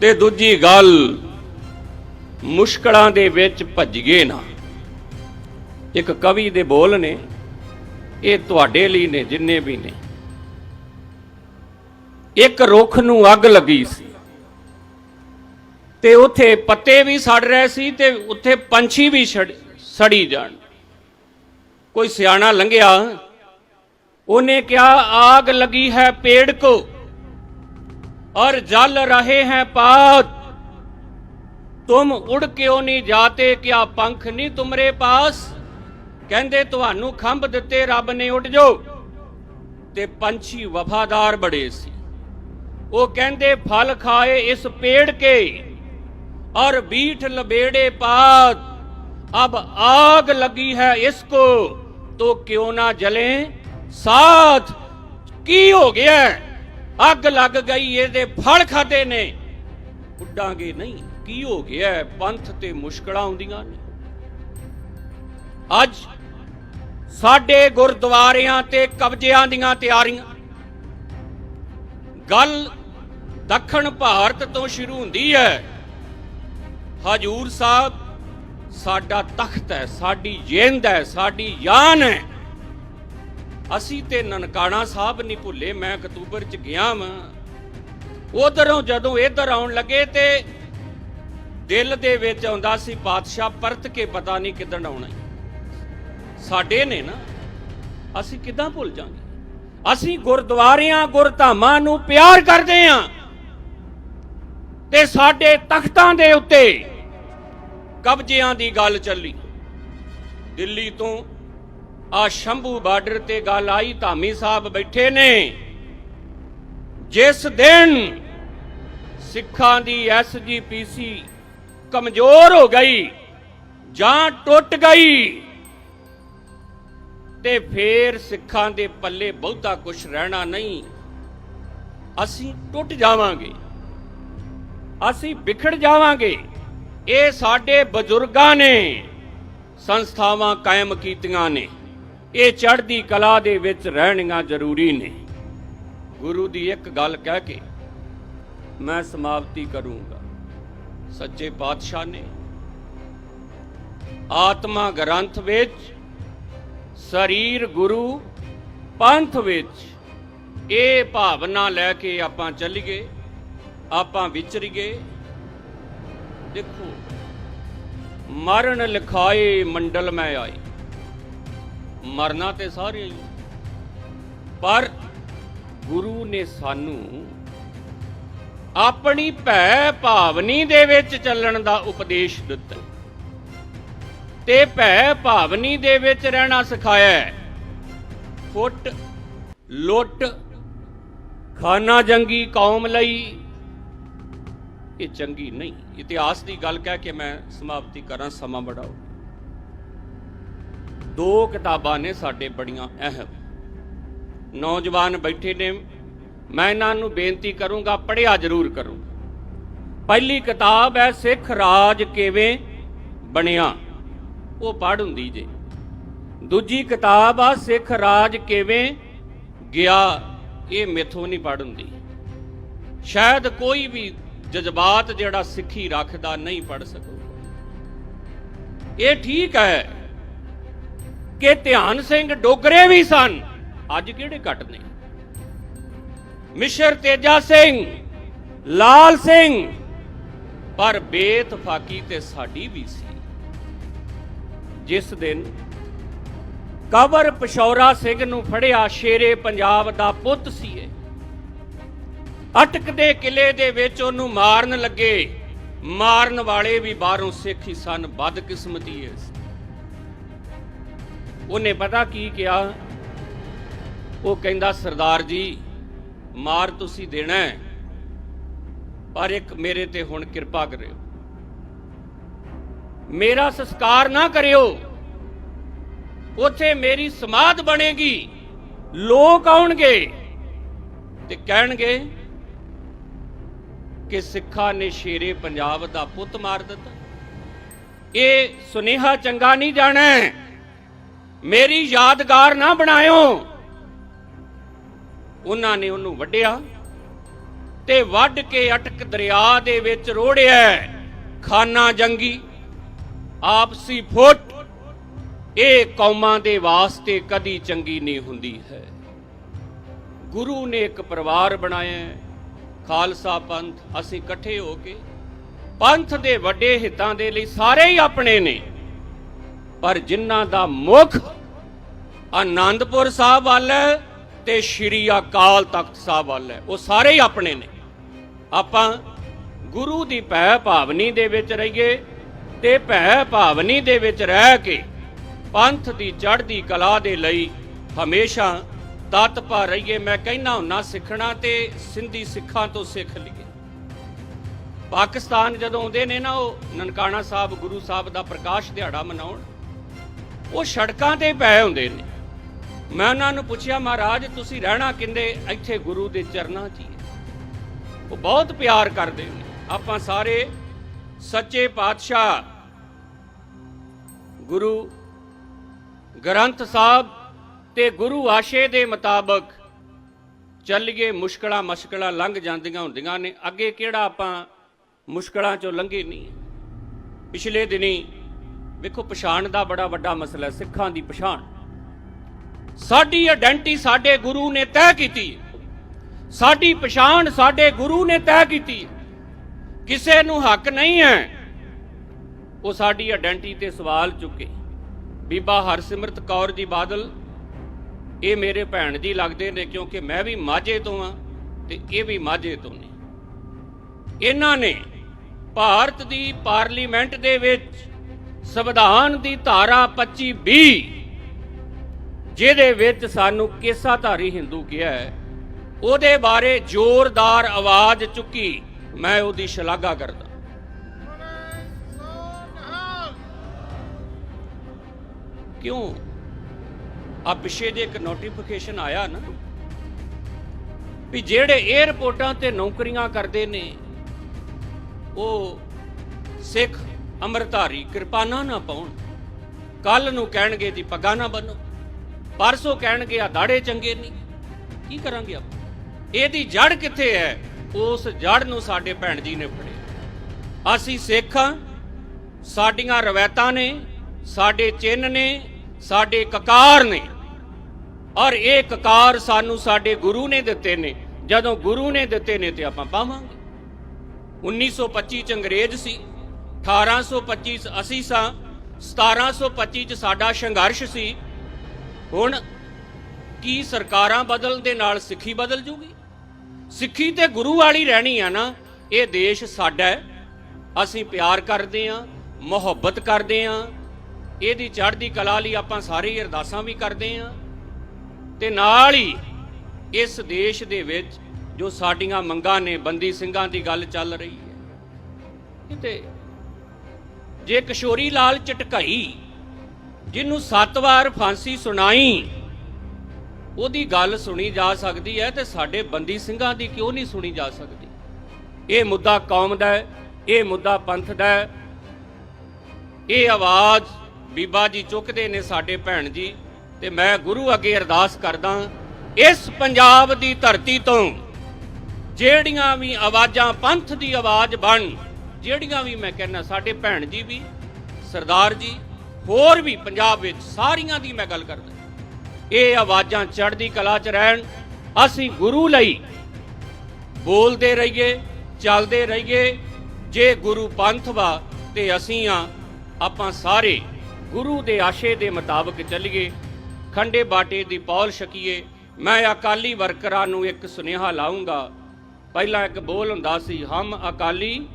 ਤੇ ਦੂਜੀ ਗੱਲ, ਮੁਸ਼ਕਲਾਂ ਦੇ ਵਿੱਚ ਭੱਜ ਗਏ ਨਾ। ਇੱਕ ਕਵੀ ਦੇ ਬੋਲ ਨੇ, ਇਹ ਤੁਹਾਡੇ ਲਈ ਨੇ, ਜਿੰਨੇ ਵੀ ਨੇ। ਇੱਕ ਰੁੱਖ ਨੂੰ ਅੱਗ ਲੱਗੀ ਸੀ। ਤੇ ਉੱਥੇ ਪੱਤੇ ਵੀ ਸੜ ਰਹੇ ਸੀ ਤੇ ਉੱਥੇ ਪੰਛੀ ਵੀ ਸੜੀ ਜਾਣ। ਕੋਈ ਸਿਆਣਾ ਲੰਘਿਆ, ਉਹਨੇ ਕਿਹਾ, ਆਗ ਲੱਗੀ ਹੈ ਪੇੜ ਕੋ। और जल रहे हैं पात तुम उड़ क्यों नहीं जाते क्या पंख नहीं तुमरे पास ਕਹਿੰਦੇ ਤੁਹਾਨੂੰ ਖੰਭ ਦਿੱਤੇ ਰੱਬ ਨੇ ਉੱਡ ਜਾਓ ਤੇ ਪੰਛੀ ਵਫਾਦਾਰ ਬੜੇ ਸੀ ਉਹ ਕਹਿੰਦੇ ਫਲ ਖਾਏ ਇਸ ਪੇੜ ਕੇ और बीठ लबेड़े पात अब आग लगी है इसको तो क्यों ना जले साथ ਕੀ ਹੋ ਗਿਆ ਅੱਗ ਲੱਗ ਗਈ, ਇਹਦੇ ਫਲ ਖਾਦੇ ਨੇ। ਉੱਡਾਂਗੇ ਨਹੀਂ, ਕੀ ਹੋ ਗਿਆ? ਪੰਥ ਤੇ ਮੁਸ਼ਕਲਾਂ ਆਉਂਦੀਆਂ ਨੇ। ਅੱਜ ਸਾਡੇ ਗੁਰਦੁਆਰਿਆਂ ਤੇ ਕਬਜ਼ਿਆਂ ਦੀਆਂ ਤਿਆਰੀਆਂ। ਗੱਲ ਦੱਖਣ ਭਾਰਤ ਤੋਂ ਸ਼ੁਰੂ ਹੁੰਦੀ ਹੈ। ਹਜੂਰ ਸਾਹਿਬ, ਸਾਡਾ ਤਖਤ ਹੈ, ਸਾਡੀ ਜਿੰਦ ਹੈ, ਸਾਡੀ ਜਾਨ ਹੈ। ਅਸੀਂ ਤੇ ਨਨਕਾਣਾ ਸਾਹਿਬ ਨਹੀਂ ਭੁੱਲੇ, ਮੈਂ ਅਕਤੂਬਰ ਚ ਗਿਆ ਵਾਂ। ਉਧਰੋਂ ਜਦੋਂ ਇੱਧਰ ਆਉਣ ਲੱਗੇ ਤੇ ਦਿਲ ਦੇ ਵਿੱਚ ਆਉਂਦਾ ਸੀ ਪਾਤਸ਼ਾਹ ਪਰਤ ਕੇ ਪਤਾ ਨਹੀਂ ਕਿੱਦਣ ਆਉਣਾ ਸਾਡੇ ਨੇ ਨਾ, ਅਸੀਂ ਕਿੱਦਾਂ ਭੁੱਲ ਜਾਾਂਗੇ ਅਸੀਂ ਗੁਰਦੁਆਰਿਆਂ, ਗੁਰਧਾਮਾਂ ਨੂੰ ਪਿਆਰ ਕਰਦੇ ਆਂ ਤੇ ਸਾਡੇ ਤਖਤਾਂ ਦੇ ਉੱਤੇ ਕਬਜ਼ਿਆਂ ਦੀ ਗੱਲ ਚੱਲੀ। ਦਿੱਲੀ ਤੋਂ ਆ ਸ਼ੰਭੂ ਬਾਰਡਰ ਤੇ ਗੱਲ ਆਈ, ਧਾਮੀ ਸਾਹਿਬ ਬੈਠੇ ਨੇ। ਜਿਸ ਦਿਨ ਸਿੱਖਾਂ ਦੀ ਐਸਜੀਪੀਸੀ ਕਮਜ਼ੋਰ ਹੋ ਗਈ, ਜਾਂ ਟੁੱਟ ਗਈ, ਤੇ ਫੇਰ ਸਿੱਖਾਂ ਦੇ ਪੱਲੇ ਬਹੁਤਾ ਕੁਝ ਰਹਿਣਾ ਨਹੀਂ, ਅਸੀਂ ਟੁੱਟ ਜਾਵਾਂਗੇ। ਅਸੀਂ ਵਿਖੜ ਜਾਵਾਂਗੇ। ਇਹ ਸਾਡੇ ਬਜ਼ੁਰਗਾਂ ਨੇ ਸੰਸਥਾਵਾਂ ਕਾਇਮ ਕੀਤੀਆਂ ਨੇ। ਇਹ ਚੜ੍ਹਦੀ ਕਲਾ ਦੇ ਵਿੱਚ ਰਹਿਣੀਆਂ ਜ਼ਰੂਰੀ ਨੇ। ਗੁਰੂ ਦੀ ਇੱਕ ਗੱਲ ਕਹਿ ਕੇ ਮੈਂ ਸਮਾਪਤੀ ਕਰੂੰਗਾ। ਸੱਚੇ ਪਾਤਸ਼ਾਹ ਨੇ ਆਤਮਾ ਗ੍ਰੰਥ ਵਿੱਚ, ਸਰੀਰ ਗੁਰੂ ਪੰਥ ਵਿੱਚ, ਇਹ ਭਾਵਨਾ ਲੈ ਕੇ ਆਪਾਂ ਚੱਲੀਏ, ਆਪਾਂ ਵਿਚਰੀਏ। ਦੇਖੋ, ਮਰਨ ਲਿਖਾਏ ਮੰਡਲ ਮੈਂ ਆਈ। ਮਰਨਾ ਤੇ ਸਾਰੇ ਹੀ। ਪਰ ਗੁਰੂ ਨੇ ਸਾਨੂੰ ਆਪਣੀ ਭੈ ਭਾਵਨੀ ਦੇ ਵਿੱਚ ਚੱਲਣ ਦਾ ਉਪਦੇਸ਼ ਦਿੱਤਾ। ਤੇ ਭੈ ਭਾਵਨੀ ਦੇ ਵਿੱਚ ਰਹਿਣਾ ਸਿਖਾਇਆ ਫੁੱਟ, ਲੁੱਟ, ਖਾਨਾ ਜੰਗੀ ਕੌਮ ਲਈ ਇਹ ਚੰਗੀ ਨਹੀਂ। ਇਤਿਹਾਸ ਦੀ ਗੱਲ ਕਹਿ ਕੇ ਮੈਂ ਸਮਾਪਤੀ ਕਰਾਂ, ਸਮਾਂ ਬੜਾਓ। ਦੋ ਕਿਤਾਬਾਂ ਨੇ ਸਾਡੇ ਬੜੀਆਂ ਅਹਿਮ। ਨੌਜਵਾਨ ਬੈਠੇ ਨੇ, ਮੈਂ ਇਹਨਾਂ ਨੂੰ ਬੇਨਤੀ ਕਰੂੰਗਾ, ਪੜ੍ਹਿਆ ਜ਼ਰੂਰ ਕਰੋ ਪਹਿਲੀ ਕਿਤਾਬ ਹੈ, ਸਿੱਖ ਰਾਜ ਕਿਵੇਂ ਬਣਿਆ? ਉਹ ਪੜ੍ਹ ਹੁੰਦੀ ਜੇ। ਦੂਜੀ ਕਿਤਾਬ ਆ, ਸਿੱਖ ਰਾਜ ਕਿਵੇਂ ਗਿਆ? ਇਹ ਮੇਥੋਂ ਨਹੀਂ ਪੜ੍ਹ ਹੁੰਦੀ। ਸ਼ਾਇਦ ਕੋਈ ਵੀ ਜਜ਼ਬਾਤ ਜਿਹੜਾ ਸਿੱਖੀ ਰੱਖਦਾ ਨਹੀਂ ਪੜ ਸਕੂਗਾ। ਇਹ ਠੀਕ ਹੈ ਕਿ ਧਿਆਨ ਸਿੰਘ ਡੋਗਰੇ ਵੀ ਸਨ। ਅੱਜ ਕਿਹੜੇ ਘਟ ਨੇ? ਮਿਸ਼ਰ ਤੇਜਾ ਸਿੰਘ, ਲਾਲ ਸਿੰਘ, ਪਰ ਬੇਤਫਾਕੀ ਤੇ ਸਾਡੀ ਵੀ ਸੀ। ਜਿਸ ਦਿਨ ਕਵਰ ਪਸ਼ੌਰਾ ਸਿੰਘ ਨੂੰ ਫੜਿਆ ਸ਼ੇਰੇ ਪੰਜਾਬ ਦਾ ਪੁੱਤ ਸੀ ਇਹ। ਅਟਕਦੇ ਕਿਲੇ ਦੇ ਵਿੱਚ ਉਹਨੂੰ ਮਾਰਨ ਲੱਗੇ। ਮਾਰਨ ਵਾਲੇ ਵੀ ਬਾਹਰੋਂ ਸਿੱਖ ਹੀ ਸਨ, ਬਦਕਿਸਮਤੀ ਹੈ ਉਹਨੇ ਪਤਾ ਕੀ ਕਿਹਾ? ਉਹ ਕਹਿੰਦਾ ਸਰਦਾਰ ਜੀ ਮਾਰ ਤੁਸੀਂ ਦੇਣਾ ਹੈ, ਪਰ ਇੱਕ ਮੇਰੇ ਤੇ ਹੁਣ ਕਿਰਪਾ ਕਰਿਓ। ਮੇਰਾ ਸੰਸਕਾਰ ਨਾ ਕਰਿਓ। ਉੱਥੇ ਮੇਰੀ ਸਮਾਧ ਬਣੇਗੀ। ਲੋਕ ਆਉਣਗੇ ਤੇ ਕਹਿਣਗੇ ਕਿ ਸਿੱਖਾਂ ਨੇ ਸ਼ੇਰੇ ਪੰਜਾਬ ਦਾ ਪੁੱਤ ਮਾਰ ਦਿੱਤਾ। ਇਹ ਸੁਨੇਹਾ ਚੰਗਾ ਨਹੀਂ ਜਾਣਾ ਮੇਰੀ ਯਾਦਗਾਰ ਨਾ ਬਣਾਇਓ। ਉਹਨਾਂ ਨੇ ਉਹਨੂੰ ਵੱਢਿਆ ਤੇ ਵੱਢ ਕੇ ਅਟਕ ਦਰਿਆ ਦੇ ਵਿੱਚ ਰੋੜਿਆ। ਖਾਨਾ ਜੰਗੀ, ਆਪਸੀ ਫੁੱਟ, ਇਹ ਕੌਮਾਂ ਦੇ ਵਾਸਤੇ ਕਦੀ ਚੰਗੀ ਨਹੀਂ ਹੁੰਦੀ ਹੈ। ਗੁਰੂ ਨੇ ਇੱਕ ਪਰਿਵਾਰ ਬਣਾਇਆ। ਖਾਲਸਾ ਪੰਥ, ਅਸੀਂ ਇਕੱਠੇ ਹੋ ਕੇ ਪੰਥ ਦੇ ਵੱਡੇ ਹਿੱਤਾਂ ਦੇ ਲਈ ਸਾਰੇ ਹੀ ਆਪਣੇ ਨੇ। ਪਰ ਜਿਨ੍ਹਾਂ ਦਾ ਮੁੱਖ ਆਨੰਦਪੁਰ ਸਾਹਿਬ ਵੱਲ ਹੈ ਤੇ ਸ਼੍ਰੀ ਅਕਾਲ ਤਖਤ ਸਾਹਿਬ ਵੱਲ ਹੈ। ਉਹ ਸਾਰੇ ਹੀ ਆਪਣੇ ਨੇ। ਆਪਾਂ ਗੁਰੂ ਦੀ ਭੈ ਭਾਵਨੀ ਦੇ ਵਿੱਚ ਰਹੀਏ ਤੇ ਭੈ ਭਾਵਨੀ ਦੇ ਵਿੱਚ ਰਹਿ ਕੇ ਪੰਥ ਦੀ, ਚੜ੍ਹਦੀ ਕਲਾ ਦੇ ਲਈ ਹਮੇਸ਼ਾ ਤਤਪਰ ਰਹੀਏ। ਮੈਂ ਕਹਿਣਾ ਹੁੰਨਾ, ਸਿੱਖਣਾ ਤੇ ਸਿੰਧੀ ਸਿੱਖਾਂ ਤੋਂ ਸਿੱਖ ਲਈਏ। ਪਾਕਿਸਤਾਨ ਜਦੋਂ ਆਉਂਦੇ ਨੇ ਨਾ, ਉਹ ਨਨਕਾਣਾ ਸਾਹਿਬ, ਗੁਰੂ ਸਾਹਿਬ ਦਾ ਪ੍ਰਕਾਸ਼ ਦਿਹਾੜਾ ਮਨਾਉਣ, ਉਹ ਸੜਕਾਂ ਤੇ ਪਏ ਹੁੰਦੇ ਨੇ। ਮੈਂ ਉਹਨਾਂ ਨੂੰ ਪੁੱਛਿਆ, ਮਹਾਰਾਜ, ਤੁਸੀਂ ਰਹਿਣਾ ਕਿੰਦੇ? ਇੱਥੇ ਗੁਰੂ ਦੇ ਚਰਨਾਂ 'ਚ ਹੀ ਹੈ। ਉਹ ਬਹੁਤ ਪਿਆਰ ਕਰਦੇ ਨੇ। ਆਪਾਂ ਸਾਰੇ ਸੱਚੇ ਪਾਤਸ਼ਾਹ, ਗੁਰੂ ਗ੍ਰੰਥ ਸਾਹਿਬ ਤੇ ਗੁਰੂ ਆਸ਼ੇ ਦੇ ਮੁਤਾਬਕ ਚੱਲੀਏ, ਮੁਸ਼ਕਲਾਂ ਮਸ਼ਕਲਾਂ ਲੰਘ ਜਾਂਦੀਆਂ ਹੁੰਦੀਆਂ ਨੇ। ਅੱਗੇ ਕਿਹੜਾ ਆਪਾਂ ਮੁਸ਼ਕਲਾਂ ਚੋਂ ਲੰਘੇ ਨਹੀਂ ਪਿਛਲੇ ਦਿਨੀ ਵੇਖੋ, ਪਛਾਣ ਦਾ ਬੜਾ ਵੱਡਾ ਮਸਲਾ ਸਿੱਖਾਂ ਦੀ ਪਛਾਣ। ਸਾਡੀ ਆਇਡੈਂਟੀ ਸਾਡੇ ਗੁਰੂ ਨੇ ਤੈਅ ਕੀਤੀ। ਸਾਡੀ ਪਛਾਣ ਸਾਡੇ ਗੁਰੂ ਨੇ ਤੈਅ ਕੀਤੀ। ਕਿਸੇ ਨੂੰ ਹੱਕ ਨਹੀਂ ਹੈ ਉਹ ਸਾਡੀ ਆਇਡੈਂਟੀ ਤੇ ਸਵਾਲ ਚੁੱਕੇ। ਬੀਬਾ ਹਰਸਿਮਰਤ ਕੌਰ ਜੀ ਬਾਦਲ, ਇਹ ਮੇਰੇ ਭੈਣ ਜੀ ਲੱਗਦੇ ਨੇ ਕਿਉਂਕਿ ਮੈਂ ਵੀ ਮਾਝੇ ਤੋਂ ਆ ਤੇ ਇਹ ਵੀ ਮਾਝੇ ਤੋਂ ਨੇ। ਇਹਨਾਂ ਨੇ ਭਾਰਤ ਦੀ ਪਾਰਲੀਮੈਂਟ ਦੇ ਵਿੱਚ ਸੰਵਿਧਾਨ ਦੀ ਧਾਰਾ 25 20 ਜਿਹਦੇ ਵਿੱਚ ਸਾਨੂੰ ਕੇਸਾਧਾਰੀ ਹਿੰਦੂ ਕਿਹਾ ਹੈ, ਉਹਦੇ ਬਾਰੇ ਜ਼ੋਰਦਾਰ ਆਵਾਜ਼ ਚੁੱਕੀ ਮੈਂ ਉਹਦੀ ਸ਼ਲਾਘਾ ਕਰਦਾ। ਕਿਉਂ? ਆ ਪਿਛੇ ਜੇ ਇੱਕ ਨੋਟੀਫਿਕੇਸ਼ਨ ਆਇਆ ਨਾ, ਵੀ ਜਿਹੜੇ 에ਅਰਪੋਰਟਾਂ ਤੇ ਨੌਕਰੀਆਂ ਕਰਦੇ ਨੇ, ਉਹ ਸਿੱਖ ਅੰਮ੍ਰਿਤਧਾਰੀ ਕਿਰਪਾਨਾਂ ਨਾ ਪਾਉਣ ਕੱਲ ਨੂੰ ਕਹਿਣਗੇ ਜੀ ਪੱਗਾਂ ਨਾ ਬੰਨੋ। ਪਰਸੋਂ ਕਹਿਣਗੇ ਆ ਦਾੜੇ ਚੰਗੇ ਨਹੀਂ। ਕੀ ਕਰਾਂਗੇ ਆਪਾਂ? ਇਹਦੀ ਜੜ ਕਿੱਥੇ ਹੈ? ਉਸ ਜੜ ਨੂੰ ਸਾਡੇ ਭੈਣ ਜੀ ਨੇ ਫੜਿਆ। ਅਸੀਂ ਸਿੱਖ ਹਾਂ ਸਾਡੀਆਂ ਰਵਾਇਤਾਂ ਨੇ, ਸਾਡੇ ਚਿੰਨ੍ਹ ਨੇ, ਸਾਡੇ ਕਕਾਰ ਨੇ। ਔਰ ਇਹ ਕਕਾਰ ਸਾਨੂੰ ਸਾਡੇ ਗੁਰੂ ਨੇ ਦਿੱਤੇ ਨੇ। ਜਦੋਂ ਗੁਰੂ ਨੇ ਦਿੱਤੇ ਨੇ ਤੇ ਆਪਾਂ ਪਾਵਾਂਗੇ। 1925 ਚ ਅੰਗਰੇਜ਼ ਸੀ 1825 ਚ ਅਸੀਂ ਸਾਂ 1725 ਚ ਸਾਡਾ ਸੰਘਰਸ਼ ਸੀ ਹੁਣ ਕੀ ਸਰਕਾਰਾਂ ਬਦਲਣ ਦੇ ਨਾਲ ਸਿੱਖੀ ਬਦਲ ਜੂਗੀ? ਸਿੱਖੀ ਤੇ ਗੁਰੂ ਵਾਲੀ ਰਹਿਣੀ ਆ ਨਾ, ਇਹ ਦੇਸ਼ ਸਾਡਾ ਹੈ। ਅਸੀਂ ਪਿਆਰ ਕਰਦੇ ਆ ਮੁਹੱਬਤ ਕਰਦੇ ਆ ਇਹਦੀ ਚੜ੍ਹਦੀ ਕਲਾ ਲਈ ਆਪਾਂ ਸਾਰੇ ਅਰਦਾਸਾਂ ਵੀ ਕਰਦੇ ਆ ਤੇ ਨਾਲ ਹੀ ਇਸ ਦੇਸ਼ ਦੇ ਵਿੱਚ ਜੋ ਸਾਡੀਆਂ ਮੰਗਾਂ ਨੇ, ਬੰਦੀ ਸਿੰਘਾਂ ਦੀ ਗੱਲ ਚੱਲ ਰਹੀ ਹੈ। ਕਿਤੇ ਜੇ ਕਿਸ਼ੋਰੀ ਲਾਲ ਚਟਕਾਈ ਜਿਹਨੂੰ ਸੱਤ ਵਾਰ ਫਾਂਸੀ ਸੁਣਾਈ, ਉਹਦੀ ਗੱਲ ਸੁਣੀ ਜਾ ਸਕਦੀ ਹੈ ਤੇ ਸਾਡੇ ਬੰਦੀ ਸਿੰਘਾਂ ਦੀ ਕਿਉਂ ਨਹੀਂ ਸੁਣੀ ਜਾ ਸਕਦੀ? ਇਹ ਮੁੱਦਾ ਕੌਮ ਦਾ ਹੈ, ਇਹ ਮੁੱਦਾ ਪੰਥ ਦਾ ਹੈ। ਇਹ ਆਵਾਜ਼ ਬੀਬਾ ਜੀ ਚੁੱਕਦੇ ਨੇ ਸਾਡੇ ਭੈਣ ਜੀ ਤੇ ਮੈਂ ਗੁਰੂ ਅੱਗੇ ਅਰਦਾਸ ਕਰਦਾ ਇਸ ਪੰਜਾਬ ਦੀ ਧਰਤੀ ਤੋਂ ਜਿਹੜੀਆਂ ਵੀ ਆਵਾਜ਼ਾਂ ਪੰਥ ਦੀ ਆਵਾਜ਼ ਬਣ, ਜਿਹੜੀਆਂ ਵੀ ਮੈਂ ਕਹਿੰਦਾ ਸਾਡੇ ਭੈਣ ਜੀ ਵੀ, ਸਰਦਾਰ ਜੀ ਹੋਰ ਵੀ ਪੰਜਾਬ ਵਿੱਚ ਸਾਰੀਆਂ ਦੀ ਮੈਂ ਗੱਲ ਕਰਦਾ। ਇਹ ਆਵਾਜ਼ਾਂ ਚੜ੍ਹਦੀ ਕਲਾ 'ਚ ਰਹਿਣ, ਅਸੀਂ ਗੁਰੂ ਲਈ ਬੋਲਦੇ ਰਹੀਏ, ਚੱਲਦੇ ਰਹੀਏ, ਜੇ ਗੁਰੂ ਪੰਥ ਵਾ ਤੇ ਅਸੀਂ ਆ, ਆਪਾਂ ਸਾਰੇ ਗੁਰੂ ਦੇ ਆਸ਼ੇ ਦੇ ਮੁਤਾਬਕ ਚੱਲੀਏ, ਖੰਡੇ ਬਾਟੇ ਦੀ ਪੌਲ ਛਕੀਏ। ਮੈਂ ਅਕਾਲੀ ਵਰਕਰਾਂ ਨੂੰ ਇੱਕ ਸੁਨੇਹਾ ਲਾਉਂਗਾ ਪਹਿਲਾਂ ਇੱਕ ਬੋਲ ਹੁੰਦਾ ਸੀ, ਹਮ ਅਕਾਲੀ,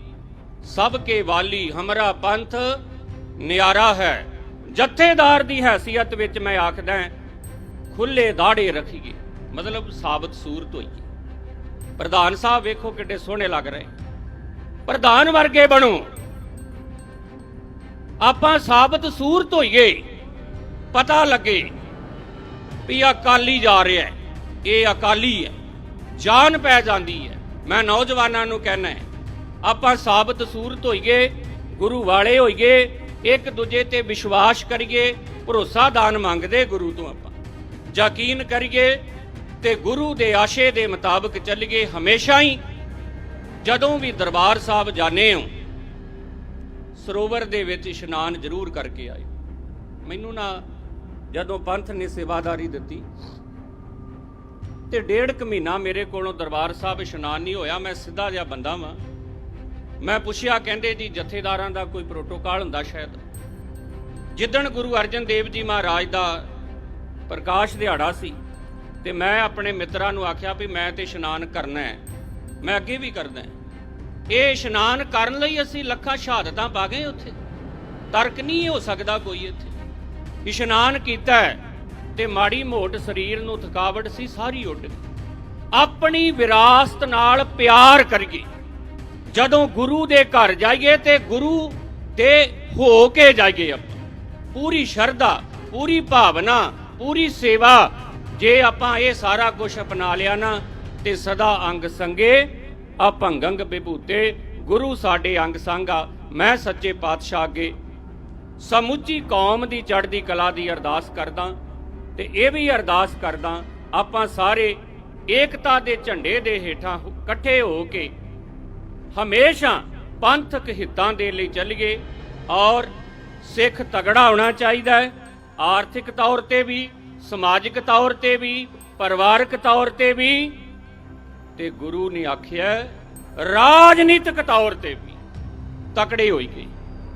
ਸਭ ਕੇ ਵਾਲੀ ਹਮਰਾ ਪੰਥ ਨਿਆਰਾ ਹੈ। ਜਥੇਦਾਰ ਦੀ ਹੈਸੀਅਤ ਵਿੱਚ ਮੈਂ ਆਖਦਾ ਖੁੱਲੇ ਦਾੜੇ ਰੱਖੀਏ, ਮਤਲਬ ਸਾਬਤ ਸੂਰਤ ਹੋਈਏ ਪ੍ਰਧਾਨ ਸਾਹਿਬ ਵੇਖੋ ਕਿੱਡੇ ਸੋਹਣੇ ਲੱਗ ਰਹੇ। ਪ੍ਰਧਾਨ ਵਰਗੇ ਬਣੋ। ਆਪਾਂ ਸਾਬਤ ਸੂਰਤ ਹੋਈਏ ਪਤਾ ਲੱਗੇ ਵੀ ਅਕਾਲੀ ਜਾ ਰਿਹਾ ਹੈ, ਇਹ ਅਕਾਲੀ ਹੈ, ਜਾਨ ਪੈ ਜਾਂਦੀ ਹੈ। ਮੈਂ ਨੌਜਵਾਨਾਂ ਨੂੰ ਕਹਿਣਾ ਹੈ, ਆਪਾਂ ਸਾਬਤ ਸੂਰਤ ਹੋਈਏ ਗੁਰੂ ਵਾਲੇ ਹੋਈਏ ਇੱਕ ਦੂਜੇ ਤੇ ਵਿਸ਼ਵਾਸ ਕਰੀਏ, ਭਰੋਸਾ ਦਾਨ ਮੰਗਦੇ ਗੁਰੂ ਤੋਂ ਆਪਾਂ। ਯਕੀਨ ਕਰੀਏ ਤੇ ਗੁਰੂ ਦੇ ਆਸ਼ੇ ਦੇ ਮੁਤਾਬਕ ਚੱਲੀਏ ਹਮੇਸ਼ਾ ਹੀ। ਜਦੋਂ ਵੀ ਦਰਬਾਰ ਸਾਹਿਬ ਜਾਣੇ ਹੋ, ਸਰੋਵਰ ਦੇ ਵਿੱਚ ਇਸ਼ਨਾਨ ਜ਼ਰੂਰ ਕਰਕੇ ਆਇਓ। ਮੈਨੂੰ ਨਾ ਜਦੋਂ ਪੰਥ ਨੇ ਸੇਵਾਦਾਰੀ ਦਿੱਤੀ ਤੇ ਡੇਢ ਕੁ ਮਹੀਨਾ ਮੇਰੇ ਕੋਲੋਂ ਦਰਬਾਰ ਸਾਹਿਬ ਇਸ਼ਨਾਨ ਨਹੀਂ ਹੋਇਆ, ਮੈਂ ਸਿੱਧਾ ਜਿਹਾ ਬੰਦਾ ਵਾਂ। ਮੈਂ ਪੁੱਛਿਆ, ਕਹਿੰਦੇ ਜੀ ਜਥੇਦਾਰਾਂ ਦਾ ਕੋਈ ਪ੍ਰੋਟੋਕਾਲ ਹੁੰਦਾ ਸ਼ਾਇਦ? ਜਿੱਦਣ ਗੁਰੂ ਅਰਜਨ ਦੇਵ ਜੀ ਮਹਾਰਾਜ ਦਾ ਪ੍ਰਕਾਸ਼ ਦਿਹਾੜਾ ਸੀ ਤੇ ਮੈਂ ਆਪਣੇ ਮਿੱਤਰਾਂ ਨੂੰ ਆਖਿਆ ਵੀ ਮੈਂ ਤੇ ਇਸ਼ਨਾਨ ਕਰਨਾ ਹੈ, ਮੈਂ ਅੱਗੇ ਵੀ ਕਰਦਾ ਇਹ ਇਸ਼ਨਾਨ ਕਰਨ ਲਈ ਅਸੀਂ ਲੱਖਾਂ ਸ਼ਹਾਦਤਾਂ ਪਾ ਗਏ ਉੱਥੇ। ਤਰਕ ਨਹੀਂ ਹੋ ਸਕਦਾ ਕੋਈ ਇੱਥੇ। ਇਸ਼ਨਾਨ ਕੀਤਾ ਹੈ ਤੇ ਮਾੜੀ ਮੋਟ ਸਰੀਰ ਨੂੰ ਥਕਾਵਟ ਸੀ, ਸਾਰੀ ਉੱਡ ਗਈ। ਆਪਣੀ ਵਿਰਾਸਤ ਨਾਲ ਪਿਆਰ ਕਰੀਏ। ਜਦੋਂ ਗੁਰੂ ਦੇ ਘਰ ਜਾਈਏ ਤੇ ਗੁਰੂ ਤੇ ਹੋ ਕੇ ਜਾਈਏ ਆਪਾਂ। ਪੂਰੀ ਸ਼ਰਧਾ, ਪੂਰੀ ਭਾਵਨਾ, ਪੂਰੀ ਸੇਵਾ, ਜੇ ਆਪਾਂ ਇਹ ਸਾਰਾ ਕੁਝ ਅਪਣਾ ਲਿਆ ਨਾ, ਤੇ ਸਦਾ ਅੰਗ ਸੰਗੇ ਆਪੰਗੰਗ ਵਿਭੂਤੇ ਗੁਰੂ ਸਾਡੇ ਅੰਗ ਸੰਗਾ, ਮੈਂ ਸੱਚੇ ਪਾਤਸ਼ਾਹ ਅੱਗੇ। ਸਮੁੱਚੀ ਕੌਮ ਦੀ ਚੜ੍ਹਦੀ ਕਲਾ ਦੀ ਅਰਦਾਸ ਕਰਦਾ, ਤੇ ਇਹ ਵੀ ਅਰਦਾਸ ਕਰਦਾ, ਆਪਾਂ ਸਾਰੇ ਏਕਤਾ ਦੇ ਝੰਡੇ ਦੇ ਹੇਠਾਂ ਇਕੱਠੇ ਹੋ ਕੇ ਹਮੇਸ਼ਾ ਪੰਥਕ ਹਿੱਤਾਂ ਦੇ ਲਈ ਚੱਲੀਏ ਔਰ ਸਿੱਖ ਤਗੜਾ ਹੋਣਾ ਚਾਹੀਦਾ ਹੈ। ਆਰਥਿਕ ਤੌਰ ਤੇ ਵੀ, ਸਮਾਜਿਕ ਤੌਰ ਤੇ ਵੀ, ਪਰਿਵਾਰਕ ਤੌਰ ਤੇ ਵੀ ਤੇ ਗੁਰੂ ਨੇ ਆਖਿਆ ਰਾਜਨੀਤਿਕ ਤੌਰ ਤੇ ਵੀ ਤਕੜੇ ਹੋਈਏ।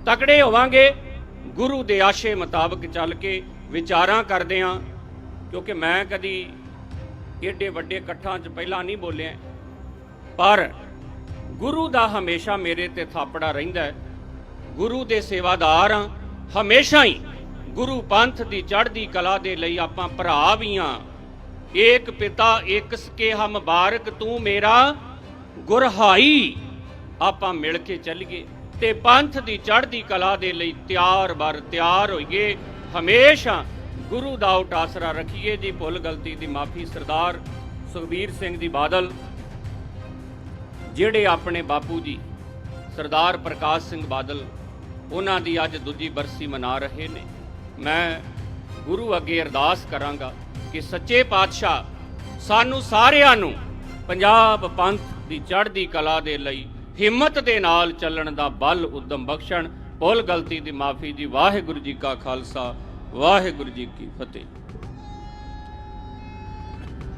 ਤਕੜੇ ਹੋਵਾਂਗੇ, ਗੁਰੂ ਦੇ ਆਸ਼ੇ ਮੁਤਾਬਕ ਚੱਲ ਕੇ ਵਿਚਾਰਾਂ ਕਰਦੇ ਆਂ ਕਿਉਂਕਿ ਮੈਂ ਕਦੀ ਏਡੇ ਵੱਡੇ ਇਕੱਠਾਂ 'ਚ ਪਹਿਲਾਂ ਨਹੀਂ ਬੋਲਿਆ। ਪਰ ਗੁਰੂ ਦਾ ਹਮੇਸ਼ਾ ਮੇਰੇ ਤੇ ਥਾਪੜਾ ਰਹਿੰਦਾ ਗੁਰੂ ਦੇ ਸੇਵਾਦਾਰ ਹਾਂ, ਹਮੇਸ਼ਾ ਹੀ ਗੁਰੂ ਪੰਥ ਦੀ ਚੜ੍ਹਦੀ ਕਲਾ ਦੇ ਲਈ ਆਪਾਂ ਭਰਾ ਵੀ ਹਾਂ। ਏਕ ਪਿਤਾ, ਏਕ ਸਕੇ ਹਮ ਬਾਰਕ ਤੂੰ ਮੇਰਾ ਗੁਰਹਾਈ। ਆਪਾਂ ਮਿਲ ਕੇ ਚੱਲੀਏ ਤੇ ਪੰਥ ਦੀ ਚੜ੍ਹਦੀ ਕਲਾ ਦੇ ਲਈ ਤਿਆਰ ਬਰ ਤਿਆਰ ਹੋਈਏ। ਹਮੇਸ਼ਾ ਗੁਰੂ ਦਾ ਉਟਾਸਰਾ ਰੱਖੀਏ ਜੀ ਭੁੱਲ ਗਲਤੀ ਦੀ ਮਾਫੀ ਸਰਦਾਰ ਸੁਖਬੀਰ ਸਿੰਘ ਜੀ ਬਾਦਲ। ਜਿਹੜੇ ਆਪਣੇ ਬਾਪੂ ਜੀ, ਸਰਦਾਰ ਪ੍ਰਕਾਸ਼ ਸਿੰਘ ਬਾਦਲ, ਉਹਨਾਂ ਦੀ ਅੱਜ ਦੂਜੀ ਬਰਸੀ ਮਨਾ ਰਹੇ ਨੇ। ਮੈਂ ਗੁਰੂ ਅੱਗੇ ਅਰਦਾਸ ਕਰਾਂਗਾ ਕਿ ਸੱਚੇ ਪਾਤਸ਼ਾਹ ਸਾਨੂੰ ਸਾਰਿਆਂ ਨੂੰ ਪੰਜਾਬ ਪੰਥ ਦੀ ਚੜ੍ਹਦੀ ਕਲਾ ਦੇ ਲਈ ਹਿੰਮਤ ਦੇ ਨਾਲ ਚੱਲਣ ਦਾ ਬਲ ਉਦਮ ਬਖਸ਼ਣ। ਭੁੱਲ ਗਲਤੀ ਦੀ ਮਾਫੀ ਜੀ। ਵਾਹਿਗੁਰੂ ਜੀ ਕਾ ਖਾਲਸਾ, ਵਾਹਿਗੁਰੂ ਜੀ ਕੀ ਫਤਿਹ।